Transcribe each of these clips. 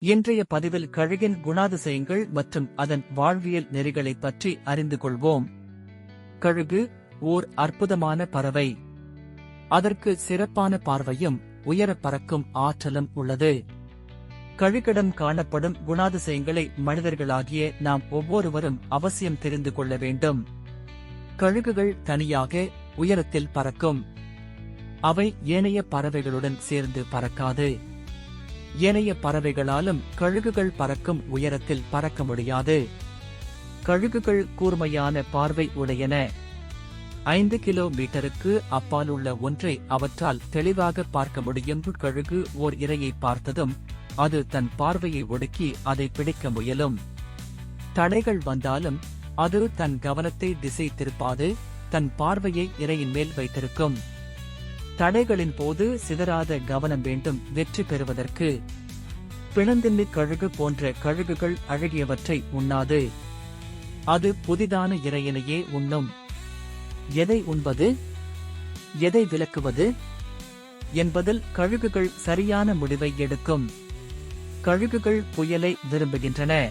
இன்றைய பதிவில் கழுகின் குணாதிசயங்கள் மற்றும் அதன் வாழ்வியல் நெறிகளைப் பற்றி அறிந்து கொள்வோம். கழுகு ஓர் அற்புதமான பறவை. அதற்கு சிறப்பான பார்வையும் உயர பறக்கும் ஆற்றலும் உள்ளது. கழுகிடம் காணப்படும் குணாதிசயங்களை மனிதர்களாகிய நாம் ஒவ்வொருவரும் அவசியம் தெரிந்து கொள்ள வேண்டும். கழுகுகள் தனியாக உயரத்தில் பறக்கும். அவை ஏனைய பறவைகளுடன் சேர்ந்து பறக்காது. ஏனைய பறவைகளாலும் கழுகுகள் பறக்கும் உயரத்தில் பறக்க முடியாது. கழுகுகள் கூர்மையான பார்வை உடையன. ஐந்து கிலோமீட்டருக்கு அப்பால் உள்ள ஒன்றை அவற்றால் தெளிவாக பார்க்க முடியும். கழுகு ஓர் இரையை பார்த்ததும் அது தன் பார்வையை ஒடுக்கி அதை பிடிக்க முயலும். தடைகள் வந்தாலும் அது தன் கவனத்தை திசை திருப்பாது தன் பார்வையை இரையின் மேல் வைத்திருக்கும். தடைகளின் போது சிதறாத கவனம் வேண்டும். வெற்றி பெறுவதற்கு பிணந்தின்னி கழுகு போன்ற கழுகுகள் அழகியவற்றை உண்ணாது. அது புதிதான இறையினையே உண்ணும். எதை உண்பது? எதை விலக்குவது என்பதில் கழுகுகள் சரியான முடிவை எடுக்கும். கழுகுகள் புயலை விரும்புகின்றன.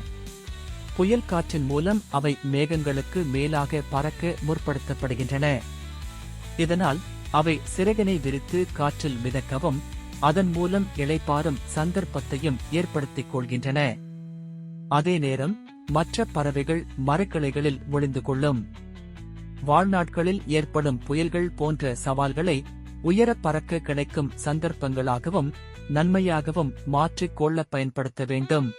புயல் காற்றின் மூலம் அவை மேகங்களுக்கு மேலாக பறக்க முற்படுத்தப்படுகின்றன. இதனால் அவை சிறகினை விரித்து காற்றில் மிதக்கவும் அதன் மூலம் இளைப்பாறும் சந்தர்ப்பத்தையும் ஏற்படுத்திக் கொள்கின்றன. அதே நேரம் மற்ற பறவைகள் மரக்கிளைகளில் ஒளிந்து கொள்ளும். வாழ்நாட்களில் ஏற்படும் புயல்கள் போன்ற சவால்களை உயர பறக்க கிடைக்கும் சந்தர்ப்பங்களாகவும் நன்மையாகவும் மாற்றிக் கொள்ள பயன்படுத்த வேண்டும்.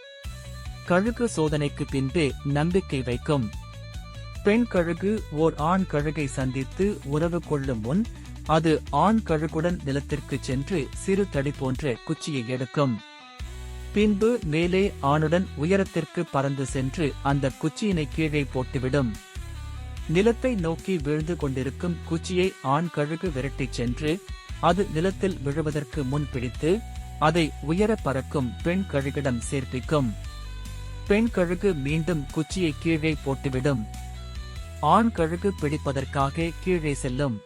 கழுகு சோதனைக்கு பின்பே நம்பிக்கை வைக்கும். பெண் கழுகு ஓர் ஆண் கழுகை சந்தித்து உறவு கொள்ளும் முன் அது ஆண் கழுகுடன் நிலத்திற்கு சென்று சிறு தடி போன்ற குச்சியை எடுக்கும். பின்பு மேலே ஆணுடன் உயரத்திற்கு பறந்து சென்று அந்த குச்சியினை கீழே போட்டுவிடும். நிலத்தை நோக்கி விழுந்து கொண்டிருக்கும் குச்சியை ஆண் கழுகு விரட்டிச் சென்று அது நிலத்தில் விழுவதற்கு முன் பிடித்து அதை உயர பறக்கும் பெண் கழுகிடம் சேர்ப்பிக்கும். பெண் கழுகு மீண்டும் குச்சியை கீழே போட்டுவிடும். ஆண் கழுகு பிடிப்பதற்காக கீழே செல்லும்.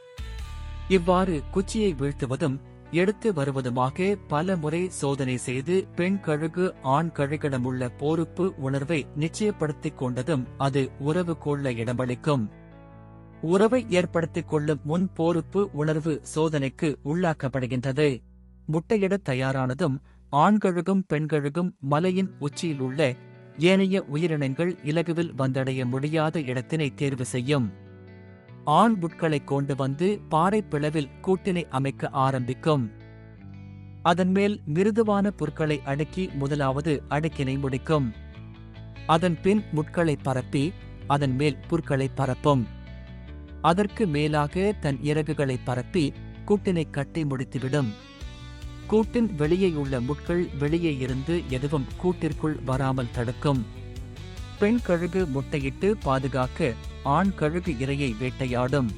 இவ்வாறு குச்சியை வீழ்த்துவதும் எடுத்து வருவதுமாக பல முறை சோதனை செய்து பெண் கழுகு ஆண் கழுகிடமுள்ள போருப்பு உணர்வை நிச்சயப்படுத்திக் கொண்டதும் அது உறவு கொள்ள இடமளிக்கும். உறவை ஏற்படுத்திக் கொள்ளும் முன் போருப்பு உணர்வு சோதனைக்கு உள்ளாக்கப்படுகின்றது. முட்டையிட தயாரானதும் ஆண்கழுகும் பெண்கழுகும் மலையின் உச்சியில் உள்ள ஏனைய உயிரினங்கள் இலகுவில் வந்தடைய முடியாத இடத்தினை தேர்வு செய்யும். ஆண் புட்களை கொண்டு வந்து பாறை பிளவில் கூட்டினை அமைக்க ஆரம்பிக்கும். அதன் மேல் மிருதுவான புற்களை அடுக்கி முதலாவது அடுக்கினை முடிக்கும். அதன் பின் முட்களை பரப்பி அதன் மேல் புற்களை பரப்பும். அதற்கு மேலாக தன் இறகுகளை பரப்பி கூட்டினை கட்டி முடித்துவிடும். கூட்டின் வெளியே உள்ள முட்கள் வெளியே இருந்து எதுவும் கூட்டிற்குள் வராமல் தடுக்கும். பெண் கழுகு முட்டையிட்டு பாதுகாக்க ஆண் கழுகு இரையை வேட்டையாடும்.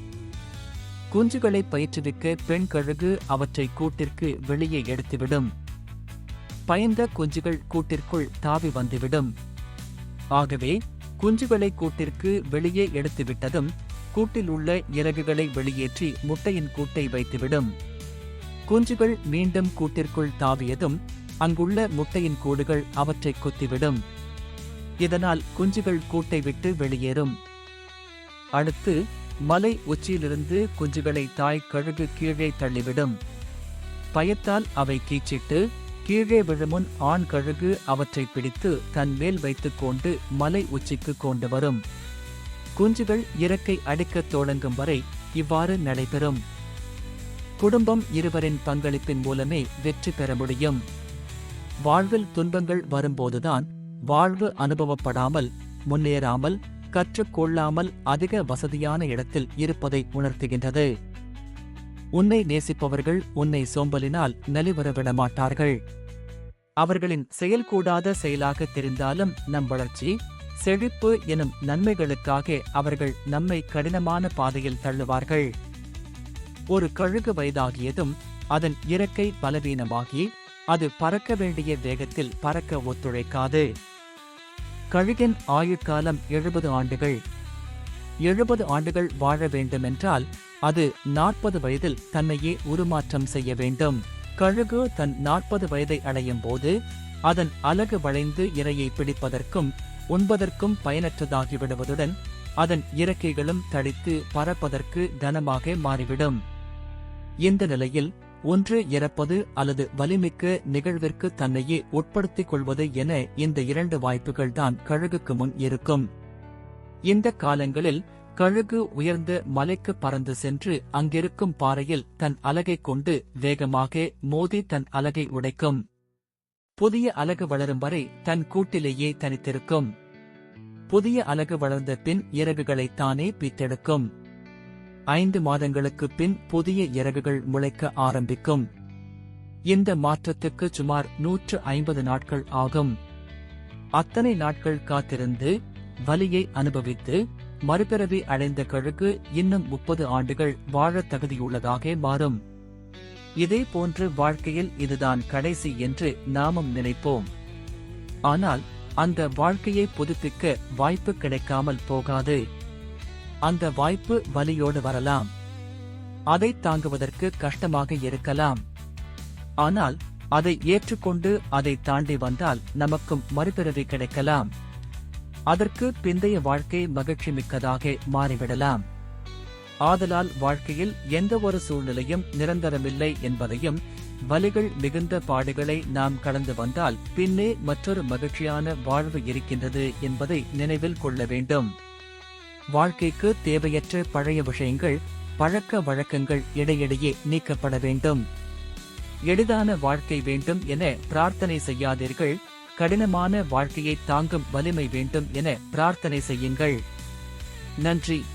குஞ்சுகளை பயிற்றுவிக்க பெண் கழுகு அவற்றை கூட்டிற்கு வெளியே எடுத்துவிடும். பயந்த குஞ்சுகள் கூட்டிற்குள் தாவி வந்துவிடும். ஆகவே குஞ்சுகளை கூட்டிற்கு வெளியே எடுத்துவிட்டதும் கூட்டில் உள்ள இறகுகளை வெளியேற்றி முட்டையின் கூட்டை வைத்துவிடும். குஞ்சுகள் மீண்டும் கூட்டிற்குள் தாவியதும் அங்குள்ள முட்டையின் கூடுகள் அவற்றை கொத்திவிடும். இதனால் குஞ்சுகள் கூட்டை விட்டு வெளியேறும். அடுத்து மலை உச்சியிலிருந்து குஞ்சுகளை தாய் கழுகு கீழே தள்ளிவிடும். பயத்தால் அவை கீச்சிட்டு கீழே விழுமுன் ஆண் கழுகு அவற்றை பிடித்து தன் மேல் வைத்துக் கொண்டு மலை உச்சிக்கு கொண்டு வரும். குஞ்சுகள் இறக்கை அடிக்கத் தொடங்கும் வரை இவ்வாறு நடைபெறும். குடும்பம் இருவரின் பங்களிப்பின் மூலமே வெற்றி பெற முடியும். வாழ்வில் துன்பங்கள் வரும்போதுதான் வாழ்வு அனுபவப்படாமல் முன்னேறாமல் கற்றுக்கொள்ளாமல் அதிக வசதியான இடத்தில் இருப்பதை உணர்த்துகின்றது. உன்னை நேசிப்பவர்கள் உன்னை சோம்பலினால் நலிவரவிட மாட்டார்கள் அவர்களின் செயல்கூடாத செயலாக தெரிந்தாலும் நம் வளர்ச்சி செழிப்பு எனும் நன்மைகளுக்காக அவர்கள் நம்மை கடினமான பாதையில் தள்ளுவார்கள். ஒரு கழுகு வயதாகியதும் அதன் இறக்கை பலவீனமாகி அது பறக்க வேண்டிய வேகத்தில் பறக்க ஒத்துழைக்காது. கழுகின் ஆயுட்காலம் எழுபது ஆண்டுகள். எழுபது ஆண்டுகள் வாழ வேண்டுமென்றால் அது நாற்பது வயதில் தன்னையே உருமாற்றம் செய்ய வேண்டும். கழுகு தன் நாற்பது வயதை அடையும் போது அதன் அலகு வளைந்து இரையை பிடிப்பதற்கும் உண்பதற்கும் பயனற்றதாகி விடுவதுடன் அதன் இறக்கைகளும் தடித்து பறப்பதற்கு தனமாக மாறிவிடும். இந்த நிலையில் ஒன்று இறப்பது அல்லது வலிமிக்க நிகழ்விற்கு தன்னையே உட்படுத்திக் கொள்வது என இந்த இரண்டு வாய்ப்புகள்தான் கழுகுக்கு முன் இருக்கும். இந்த காலங்களில் கழுகு உயர்ந்த மலைக்கு பறந்து சென்று அங்கிருக்கும் பாறையில் தன் அலகை கொண்டு வேகமாக மோதி தன் அலகை உடைக்கும். புதிய அலகு வளரும் வரை தன் கூட்டிலேயே தனித்திருக்கும். புதிய அலகு வளர்ந்த பின் இறகுகளை தானே பித்தெடுக்கும். ஐந்து மாதங்களுக்குப் பின் புதிய இறகுகள் முளைக்க ஆரம்பிக்கும். இந்த மாற்றத்துக்கு சுமார் நூற்று ஐம்பது நாட்கள் ஆகும். அத்தனை நாட்கள் காத்திருந்து வலியை அனுபவித்து மறுபிறவி அடைந்த கழுகு இன்னும் முப்பது ஆண்டுகள் வாழ தகுதியுள்ளதாக மாறும். இதே போன்று வாழ்க்கையில் இதுதான் கடைசி என்று நாமும் நினைப்போம். ஆனால் அந்த வாழ்க்கையை புதுப்பிக்க வாய்ப்பு கிடைக்காமல் போகாது. அந்த வாய்ப்பு வலியோடு வரலாம். அதை தாங்குவதற்கு கஷ்டமாக இருக்கலாம். ஆனால் அதை ஏற்றுக்கொண்டு அதை தாண்டி வந்தால் நமக்கும் மறுபிறவி கிடைக்கலாம். அதற்கு பிந்தைய வாழ்க்கை மகிழ்ச்சி மிக்கதாக மாறிவிடலாம். ஆதலால் வாழ்க்கையில் எந்த ஒரு சூழ்நிலையும் நிரந்தரமில்லை என்பதையும் வலிகள் மிகுந்த பாடுகளை நாம் கடந்து வந்தால் பின்னே மற்றொரு மகிழ்ச்சியான வாழ்வு இருக்கின்றது என்பதை நினைவில் கொள்ள வேண்டும். வாழ்க்கைக்கு தேவையற்ற பழைய விஷயங்கள் பழக்க வழக்கங்கள் இடையிடையே நீக்கப்பட வேண்டும். எளிதான வாழ்க்கை வேண்டும் என பிரார்த்தனை செய்யாதீர்கள். கடினமான வாழ்க்கையை தாங்கும் வலிமை வேண்டும் என பிரார்த்தனை செய்யுங்கள். நன்றி.